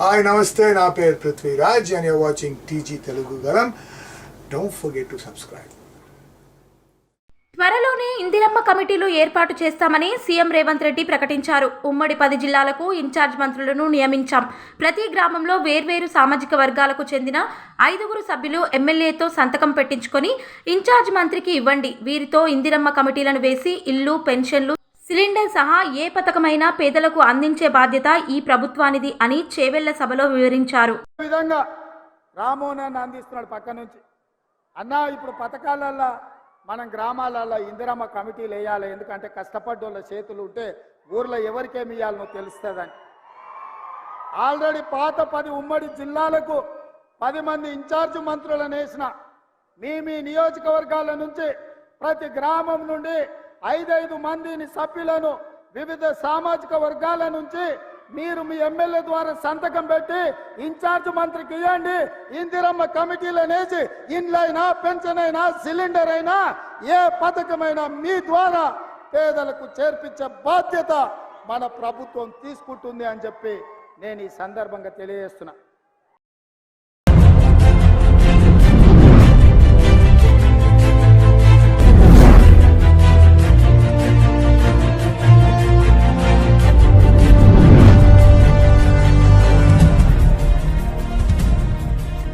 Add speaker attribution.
Speaker 1: Hi నమస్తే నా పేరు Prithviraj and your watching TG Telugu గలం డోంట్ ఫర్గెట్ టు సబ్స్క్రైబ్
Speaker 2: త్వరలోనే ఇందిరమ్మ కమిటీలు ఏర్పాటు చేస్తామని సీఎం రేవంత్ రెడ్డి ప్రకటించారు. ఉమ్మడి పది జిల్లాలకు ఇన్ఛార్జ్ మంత్రులను నియమించాం. ప్రతి గ్రామంలో వేర్వేరు సామాజిక వర్గాలకు చెందిన ఐదుగురు సభ్యులు ఎమ్మెల్యేతో సంతకం పెట్టించుకొని ఇన్ఛార్జ్ మంత్రికి ఇవ్వండి. వీరితో ఇందిరమ్మ కమిటీలను వేసి ఇల్లు పెన్షన్లు సిలిండర్ సహా ఏ పథకమైనా పేదలకు అందించే బాధ్యత ఈ ప్రభుత్వానిది అని చేవెళ్ళ సభలో వివరించారు.
Speaker 3: ఈ విధంగా రామోనాన్ని అందిస్తున్నాడు పక్క నుంచి. అన్న ఇప్పుడు పథకాలల్లో మనం గ్రామాలలో ఇందిరమ్మ కమిటీలు వేయాలి. ఎందుకంటే కష్టపడ్డోళ్ళ చేతులు ఉంటే ఊర్లో ఎవరికేమి ఇవ్వాలనో తెలుస్తుందని. ఆల్రెడీ పాత పది ఉమ్మడి జిల్లాలకు పది మంది ఇన్ఛార్జ్ మంత్రులను వేసిన మీ మీ నియోజకవర్గాల నుంచి ప్రతి గ్రామం నుండి ఐదైదు మందిని సభ్యులను వివిధ సామాజిక వర్గాల నుంచి మీరు మీ ఎమ్మెల్యే ద్వారా సంతకం పెట్టి ఇన్ఛార్జ్ మంత్రికి ఇవ్వండి ఇందిరమ్మ కమిటీలనేసి ఇండ్లైనా పెన్షన్ అయినా సిలిండర్ అయినా ఏ పథకమైనా మీ ద్వారా పేదలకు చేర్పించే బాధ్యత మన ప్రభుత్వం తీసుకుంటుంది అని చెప్పి నేను ఈ సందర్భంగా తెలియజేస్తున్నా.